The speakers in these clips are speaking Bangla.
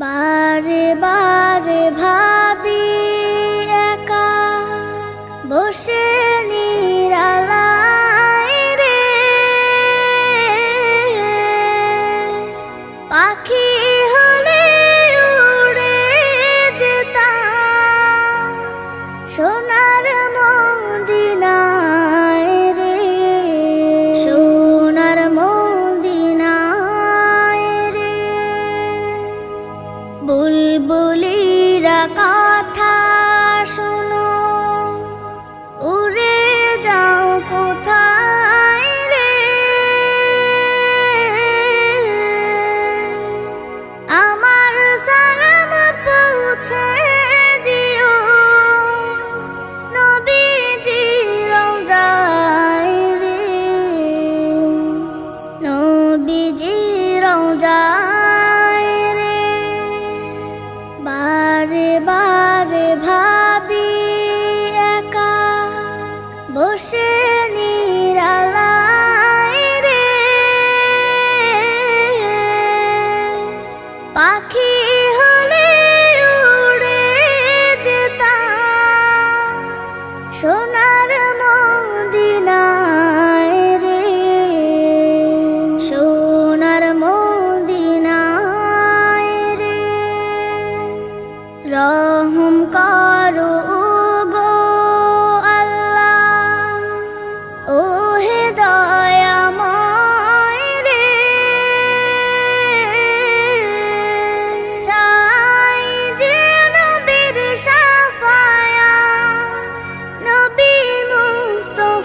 বারে বারে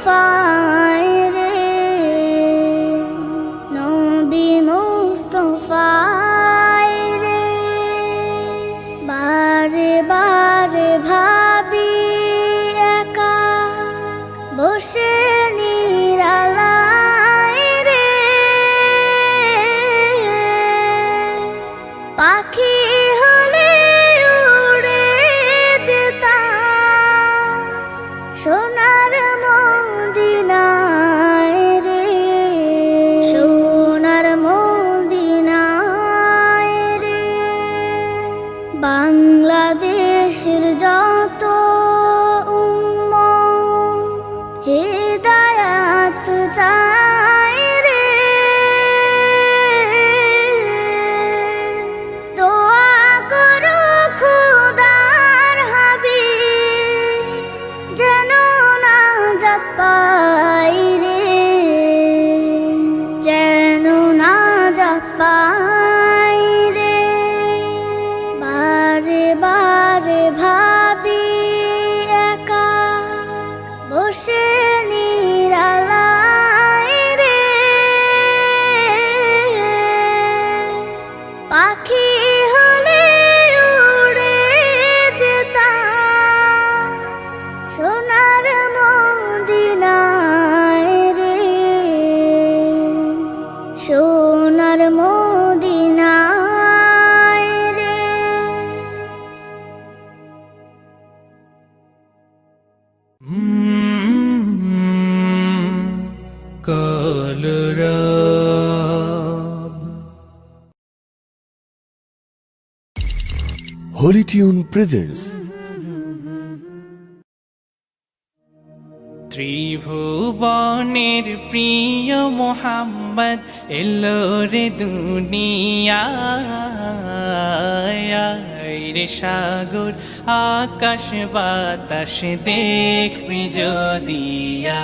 far. হোলি টিউন ত্রিভুবনের প্রিয় মোহাম্মদ এলো রে দুনিয়ায়। রে সাগর আকাশ বাতাস দেখবি যদিয়া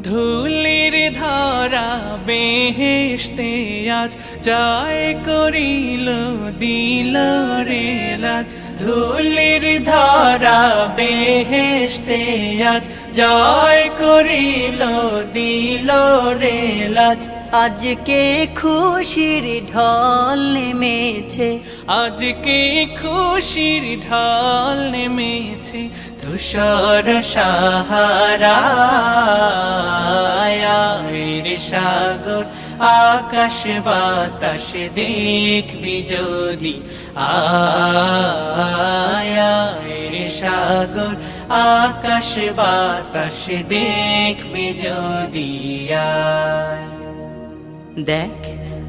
ধুলির ধরা বেহেশতে আজ জয় করিল দিল রে লাজ ধুলির ধরা বেহেশতে আজ জয় করিল দিল রে লাজ আজকে খুশির ঢল নেমেছে। আজকে খুশির ঢল নেমেছে। ধূসর সাহারা রে সাগর আকাশ বাতাস দেখবি যদি। আয়া রে সাগর আকাশ বাতাস দেখবি যদি। দেখ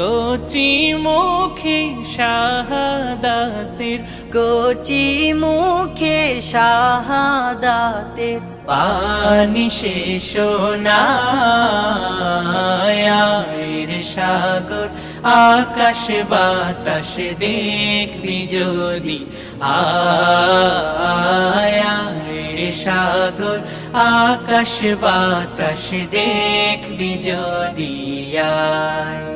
কচি মুখে শাহাদাতের কচি মুখে শাহাদাতের পানি শেষ নায়ের সাগর আকাশ বাতাস দেখবি যদি। আয়ের সাগর আকাশ বাতাস দেখবি যদি আয়।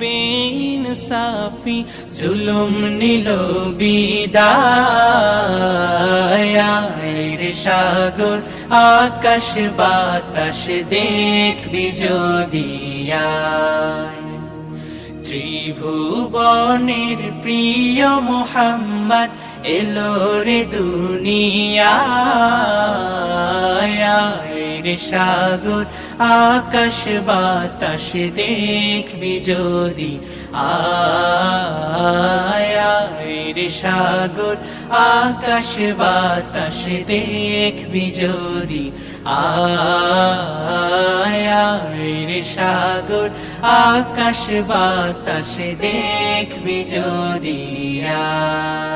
বেইনসাফি জুলুম নিল বিদায় সাগর আকাশ বাতাস দেখবি যদি ত্রিভুবনের প্রিয় মোহাম্মদ এলো রে দুনিয়ায় রে সাগর, আকাশ বাতাস দেখবি যদি। আয় রে সাগর, আকাশ বাতাস দেখবি যদি। আয় রে সাগর, আকাশ বাতাস দেখবি যদি। আয়।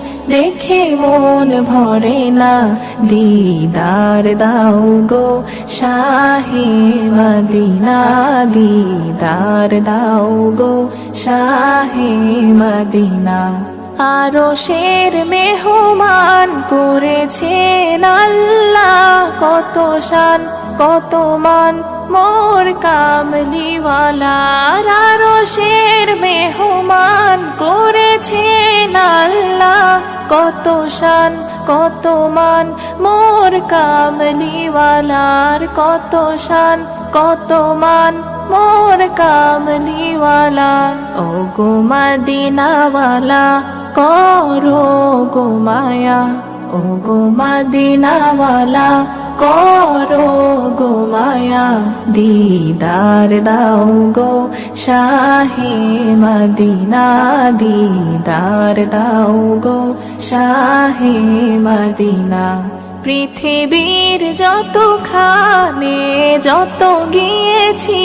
দেখে মন ভরে না। দিদার দাও গো শাহে মদিনা। দিদার দাও গো শাহে মদিনা। আরও শের মেহমান করেছেন আল্লাহ কত শান, কত মান। মোর কামলিওয়ালার আরও শের মেহমান করেছেন আল্লাহ কত শান, কত মান। মোর কামলিওয়ালার কত শান, কত মান। মোর কামলিওয়ালার ও গো মদিনাওয়ালা করো গো মায়া, ও গো মদিনাওয়ালা, করো গো মায়া, দিদার দাও গো শাহে মদিনা, দিদার দাও গো শাহে মদিনা। পৃথিবীর যত খানে যত গিয়েছি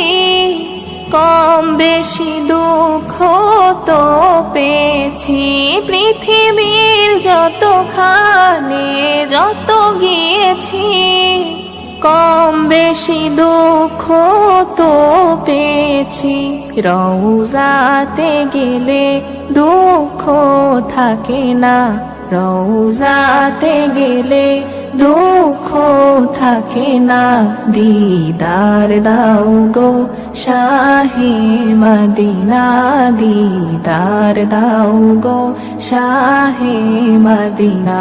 কম বেশি দুঃখ তো পেয়েছি। পৃথিবীর যত খানে যত গিয়েছি কম বেশি দুঃখ তো পেয়েছি। রৌজাতে গেলে দুঃখ থাকে না। রৌজাতে গেলে দুঃখ থাকে না। দিদার দাও গো শাহে মদিনা, দিদার দাও গো শাহে মদিনা।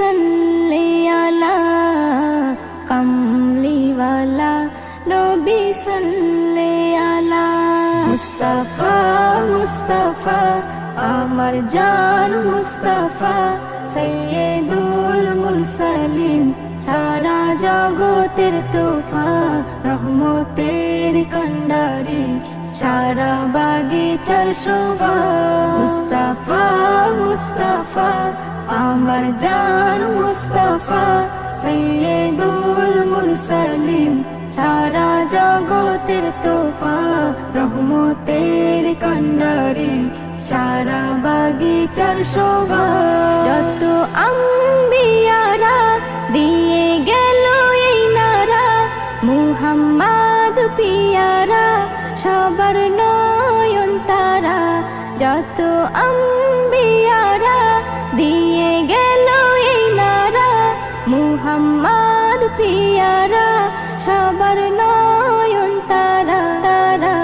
সাল্লি আলা কামলিওয়ালা নবি সাল্লি আলা। মুস্তাফা মুস্তাফা, আমার জান মুস্তাফা সৈয়দুল মুরসালিন, সারা জগতের তোফা, রহমতের কন্ডারে, সারা বাগিচার শোভা। মুস্তাফা মুস্তাফা আমার জান মুস্তাফা সৈয়দুল মুরসালিন সারা জগতের তোফা, রহমতের কন্ডারি সারা বাগিচার শোভা। যত আম্বিয়ারা দিয়ে গেল এই নারা, মুহাম্মদ পিয়ারা, সবার নয়ন তারা। যত আম্বিয়ারা মুহাম্মদ পিয়ারা, সবার নয়ন তারা তারা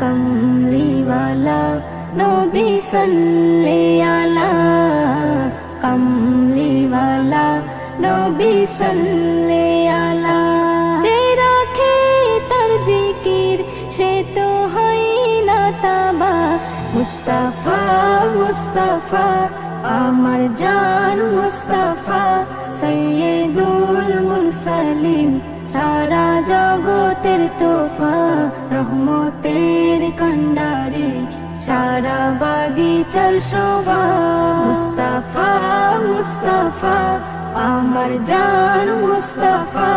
কমলিওয়ালা, নবী সাল্লে আলা কমলিওয়ালা, নবী সাল্লে আলা যে রাখে তার জিকির, সে তো হয় না তাবা। মুস্তাফা মুস্তাফা, আমার জান মুস্তাফা সৈয়দুল মুরসালিন, সারা জগতের তোফা, রহমতের কন্ডারে সারা বাগিচার শোভা। মুস্তাফা মুস্তাফা, আমার জান মুস্তাফা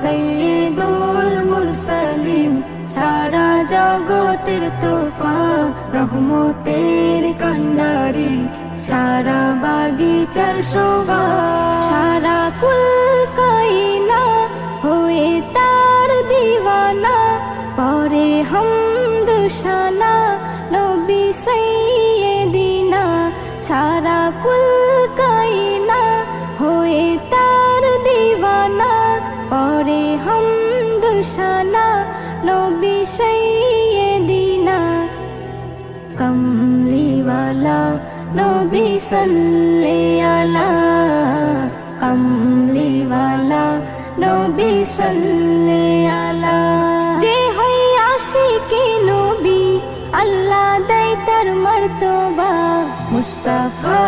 সৈয়দুল মুরসালিন, সারা জগতের তোফা, রহমতের কন্ডারি সারা বাগিচার শোভা। সারা কুল কাইনা হয়ে তার দিওয়ানা, পরে হামদুশানা নবী সৈয়দিনা, সারা কুল কাইনা হয়ে তার দিওয়ানা, পরে হামদুশানা নবী সৈয়দিনা। কমলিওয়ালা, নবী সাল্লে আলা কমলিওয়ালা নবী সাল্লে আলা। যে হয় আশিকে নবী, আল্লাহ দেয় তার মর্তবা। মুস্তাফা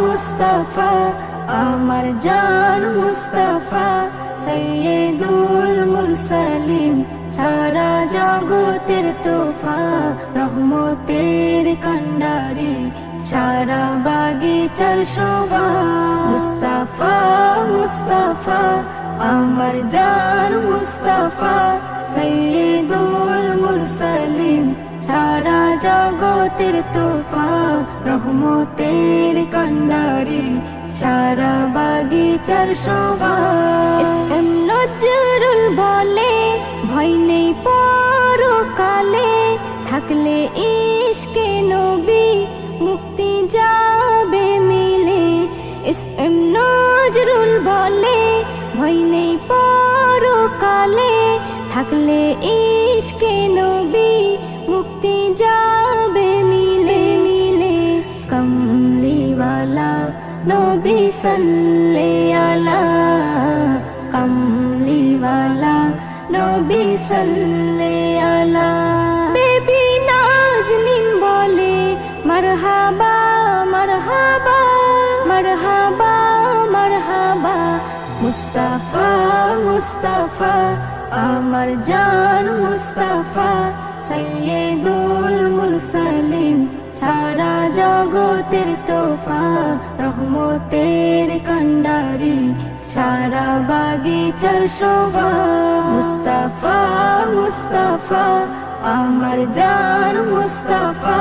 মুস্তাফা, আমার জান মুস্তাফা, সৈয়দুল মুরসালিন, সারা জগতের তোফা, রহমতের কন্ডারি। সারা বাগিচার শোভা। মুস্তাফা মুস্তাফা, আমার জান মুস্তাফা সৈয়দুল মুরসালিন, সারা জগতের তোফা, রহমতের কন্ডারি, সারা বাগিচার শোভা। এসএম নজরুল বলে, ভয় নেই পরকালে, থাকলে ইশকে নবী, মুক্তি যাবে মিলে এসএম নজরুল বলে, ভয় নেই পরকালে, থাকলে ইশকে নবী, মুক্তি যাবে মিলে মিলে। কমলিওয়ালা নবী সাল্লে আলা, কমলিওয়ালা নবী সাল্লে মুস্তাফা, আমার জান মুস্তাফা সৈয়দুল মুরসালিন, সারা জগতের তোফা, রহমতের কন্ডারি, সারা বাগিচার শোভা। মুস্তাফা মুস্তাফা, আমার জান মুস্তাফা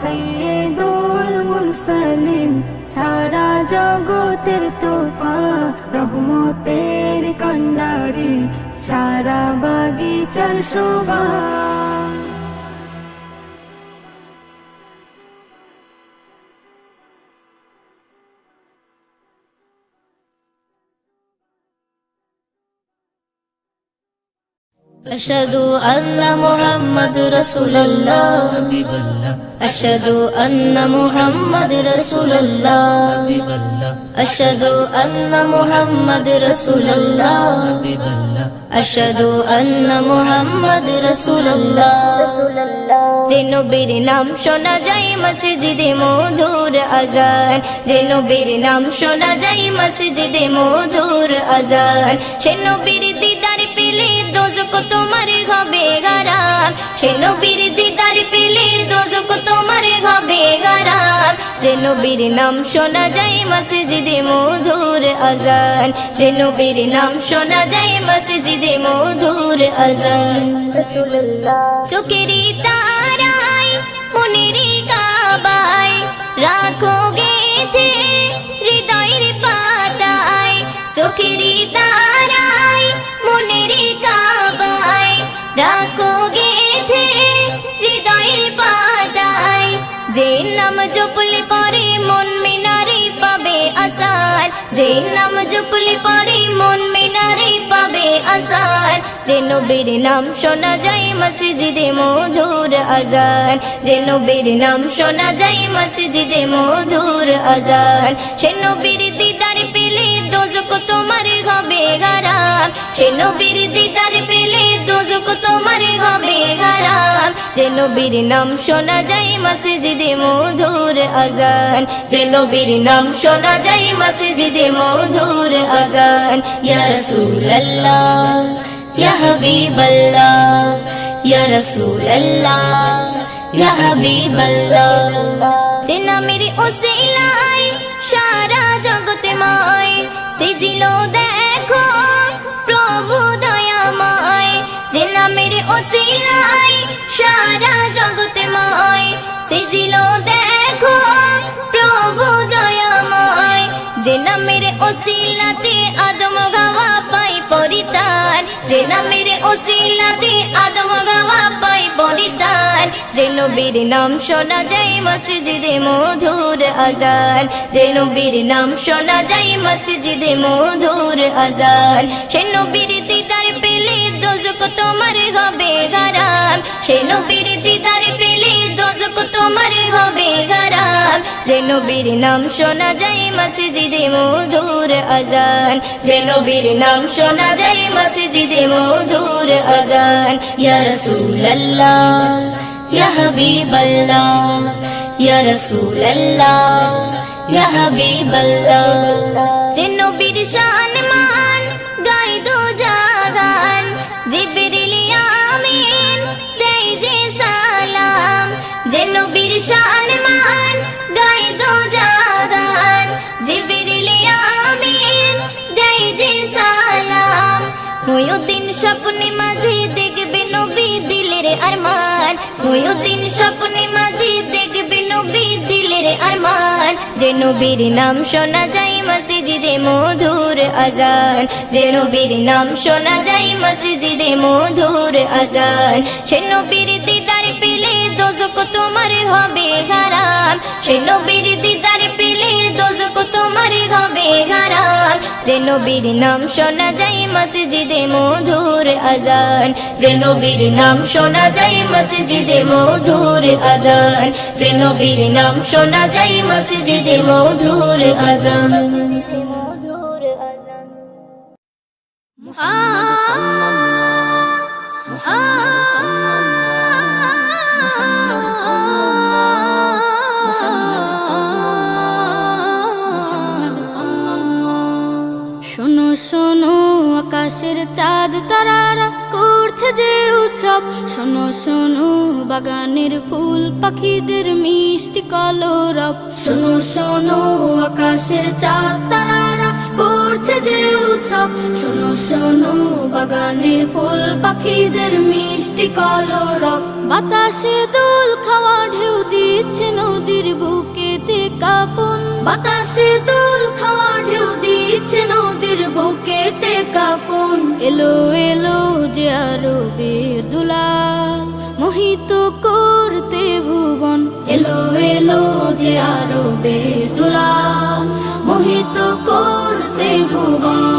সৈয়দুল মুরসালিন, সারা জগতের তোফা রহমতের কন্ডারি সারা বাগিচার শোভা أشهد أن محمد رسول الله أشهد أن محمد رسول الله أشهد أن محمد رسول الله أشهد أن محمد رسول الله যে নবীর নাম শোনা যায় মসজিদে মধুর আজান যে নবীর নাম শোনা যায় মসজিদে মধুর আজান সে নবীর দিদার পেলে দোজক তোমার হবে হারাম সে নবীর দিদার পেলে দোজক তোমার হবে হারাম যে নবীর নাম শোনা যায় মসজিদে মধুর আজান। যে নবীর নাম শোনা যায় মসজিদে মধুর আজান। চোখেরই চোখেরই রাখো হৃদয়ের যে নাম জপলে পরে মন মিনারে পাবে আসার যে নাম জপলে পরে মন মিনারে পাবে আসার যে নবীর নাম শোনা যায় মসজিদে মধুর আজান। যে নবীর নাম শোনা যায় মসজিদে মধুর আজান। সে নবীর দিদার পেলে দোজক তোমার হবে হারাম সে নবীর দিদার পেলে দোজক তোমার হবে হারাম যে নবীর নাম শোনা যায় মসজিদে মধুর আজান। যে নবীর নাম শোনা যায় মসজিদে মধুর আজান। ইয়া রাসূলুল্লাহ, ইয়া হাবিবাল্লাহ, ইয়া রাসূলুল্লাহ, ইয়া হাবিবাল্লাহ। যে নামের ওসিলায় সারা জগতে মায় দেখো, প্রভু দয়াময়, যে নামের সারা জগতে মায়। সিজিল দেখো, প্রভু দয়াময়, যে নামের ওসিলাতে আদম গাওয়া পাই পরিতান যে নামের ওসিলাতে আদম নবীর নাম শোনা যায় মসজিদে মধুর আজান। যে নবীর নাম শোনা যায় মসজিদে মধুর আজান। সে নবীর দিদার পেলে দোজক তোমার হবে হারাম সে নবীর দিদার পেলে দোজক তোমার হবে হারাম যে নবীর নাম শোনা যায় মসজিদে মধুর আজান। যে নবীর নাম শোনা যায় মসজিদে মধুর আজান। ইয়া রাসূলুল্লাহ। ইয়া হাবিবাল্লাহ ইয়া রাসূলুল্লাহ ইয়া হাবিবাল্লাহ যে নবীর শান মান গাই দো জাগান জিবরিল আমিন দেই যে সালাম যে নবীর শান মান ময়ুদ্দিন স্বপ্নে মাঝে দেখবে নবী দিলের আরমান। ময়ুদ্দিন স্বপ্নে মাঝে দেখবে নবী দিলের আরমান। যে নবীর নাম শোনা যায় মসজিদে মধুর আজান। যে নবীর নাম শোনা যায় মসজিদে মধুর আজান। সে নবীর দিদার পেলে দোজক তোমার হবে হারাম। সে নবীর দিদার তোমার হবে হারাম যে নবীর নাম শোনা যায় মসজিদে মধুর আজান। যে নবীর নাম শোনা যায় মসজিদে মধুর আজান। যে নবীর নাম শোনা যায় মসজিদে মধুর আজান। শোনো আকাশের চাঁদ, তারারা করছে যে উৎসব। শোনো শোনো, বাগানের ফুল, পাখিদের মিষ্টি কলরব। শোনো শোনো, আকাশের চাঁদ, তারারা করছে যে উৎসব। শোনো শোনো, বাগানের ফুল, পাখিদের মিষ্টি কলরব। বাতাসে দোল খাওয়া ঢেউ দিচ্ছে নদীর বুকেতে, কাপন বাতাসে দোল খাওয়া ঢেউ দিচ্ছে নদীর বুকেতে কাপন। এলো এলো যে আরও বীর দুলাল, মোহিত করতে ভুবন। এলো এলো যে আরও বীর দুলাল, মোহিত করতে ভুবন।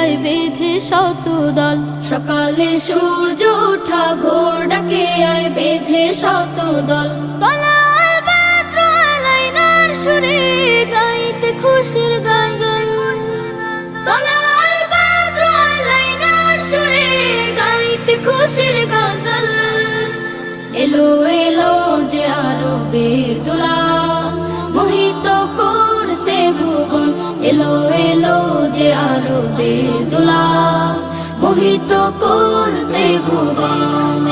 আয় বেঁধে শত দল সকালে সূর্য ওঠা ভোর ডাকে আয় বেঁধে শত দল সুরে গাইতে খুশির গাইতে খুশির গজল এলো এলো যে আরও বের মোহিত করতে ভুবন।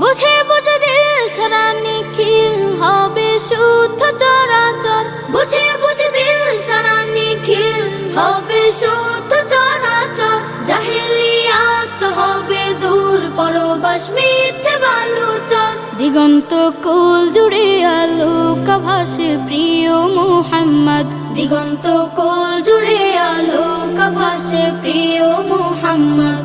বুঝে বুঝে দিল সারা নিখিল হবে শুদ্ধ চরাচর। বুঝে বুঝে দিল সারা নিখিল হবে শুদ্ধ চরাচর। জাহেলিয়াত হবে দূর পরবাস মিথ্যে বালুচর। দিগন্ত কুল জুড়ে আলোক ভাসে প্রিয় মুহাম্মদ। দিগন্ত কুল জুড়ে আলোক ভাসে প্রিয় মুহাম্মদ।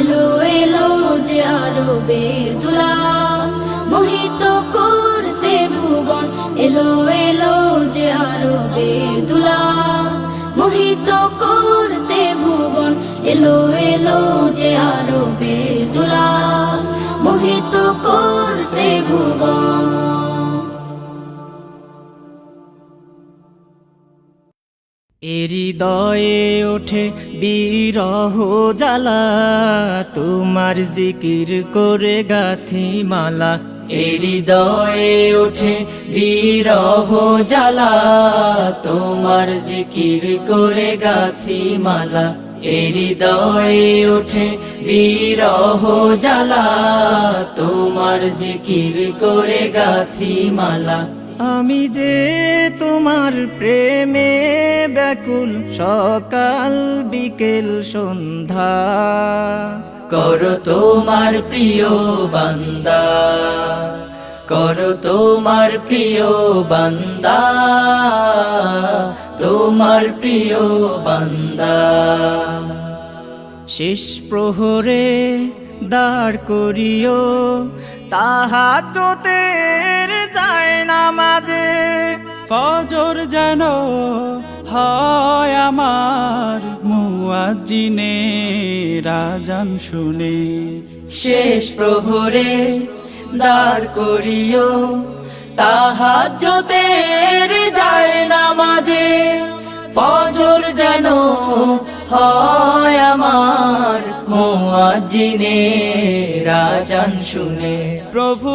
এলো এলো যে আরও বের মোহিত করতে ভুবন। এলো এলো যে আরও বের মোহিত এলো এলো যে দুলা মোহিত করতে ভুবন। হৃদয়ে ওঠে বিরহ জ্বালা তোমার জিকির করে গাথি মালা। এ হৃদয়ে ওঠে বিরহ জ্বালা তোমার জিকির করে গাথি মালা। এ হৃদয়ে ওঠে বিরহ জ্বালা তোমার জিকির করে গাথি মালা। আমি যে তোমার প্রেমে ব্যাকুল সকাল বিকেল সন্ধ্যা। করো তোমার প্রিয় বান্দা করো তোমার প্রিয় বান্দা তোমার প্রিয় বান্দা। শেষ প্রহরে দাঁড় করিও তাহা তোতের যায় না মাঝে। ফজর যেন হয় আমার মুয়াজ্জিনে রাজান শুনে। শেষ প্রহরে দাঁড় করিও তাহাজ্জতের যায় না মাঝে ফজর যেন হয় আমার মোয়াজিনে রাজান শুনে। প্রভু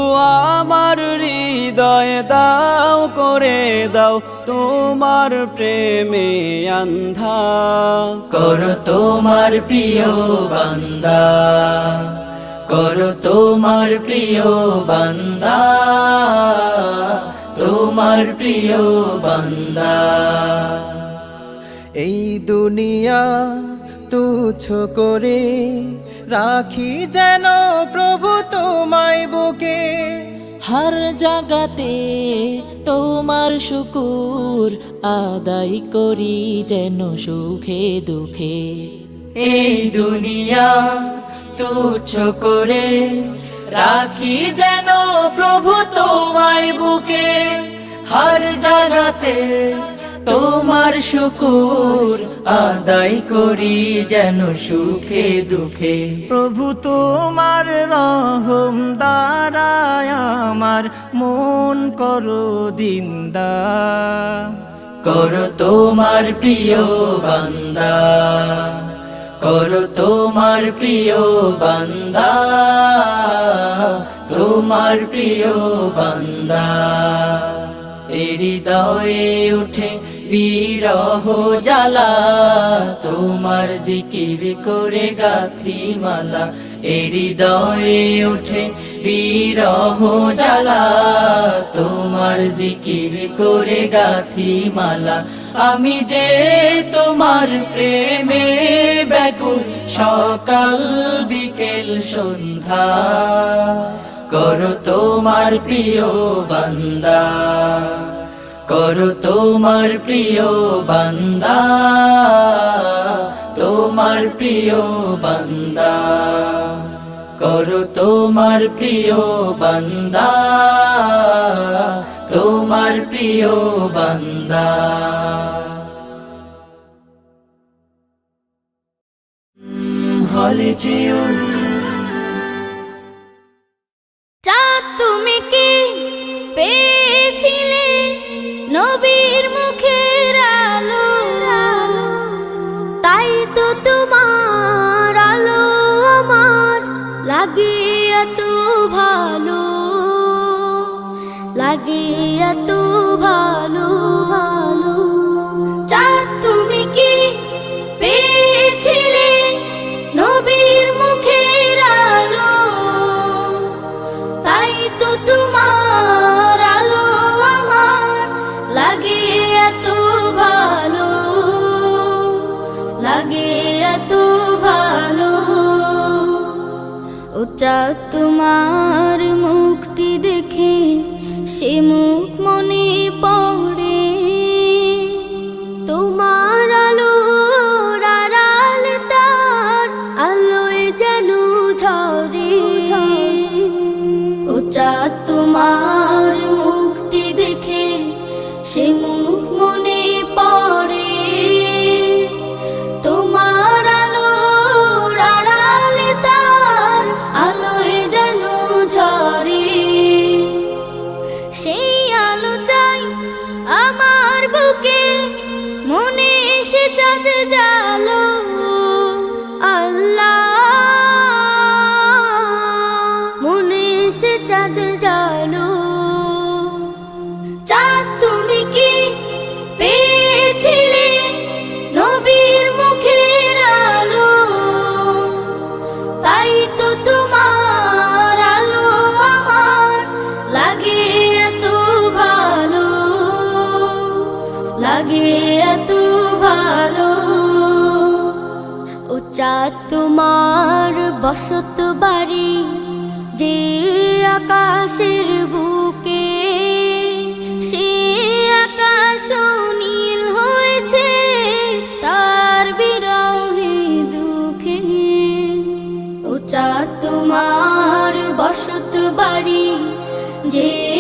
আমার হৃদয় দাও করে দাও তোমার প্রেমে আন্ধা। কর তোমার প্রিয় বান্দা কর তোমার প্রিয় বান্দা তোমার প্রিয় বান্দা। এই দুনিয়া তুচ্ছ করে রাখি যেন প্রভু তোমায় বুকে। হর জাগাতে তোমার শুকুর আদায় করি যেন সুখে দুঃখে। এই দুনিয়া তুচ্ছ করে রাখি যেন প্রভু তোমায় বুকে। হর জাগাতে তোমার শুকুর আদায় করি যেন সুখে দুঃখে। প্রভু তোমার রহম দ্বারায় আমার মন করো জিন্দা। করো তোমার প্রিয় বান্দা। করো তোমার প্রিয় বান্দা, তোমার প্রিয় বান্দা। হৃদয়ে উঠে বিরহ জ্বালা, তোমার জিকির করে গাথি মালা। হৃদয়ে উঠে বিরহ জ্বালা, তোমার জিকির করে গাথি মালা। আমি যে তোমার প্রেমে ব্যাকুল, সকাল বিকেল সন্ধ্যা করো তোমার প্রিয় বান্দা, করো তোমার প্রিয় বান্দা, তোমার প্রিয় বান্দা, করো তোমার প্রিয় বান্দা। তোমার প্রিয় বান্দা। হলে যেও। তুমি কি পেয়েছিলে নবীর লাগে এত ভালো চাঁদ তুমি কি পেয়েছিলে নবীর মুখের তাই তো তোমার লাগে এত ভালো, লাগে এত ভালো। উচা তোমার সে মুখ মনে পড়ে। তোমার আলো আড়াল তার আলোয় যেন ঝরে। উচা তোমার তোমার বসত বাড়ি যে আকাশের বুকে, সে আকাশ নীল হয়েছে তার বিরহে দুঃখে। ও চাঁদ তোমার বসত বাড়ি যে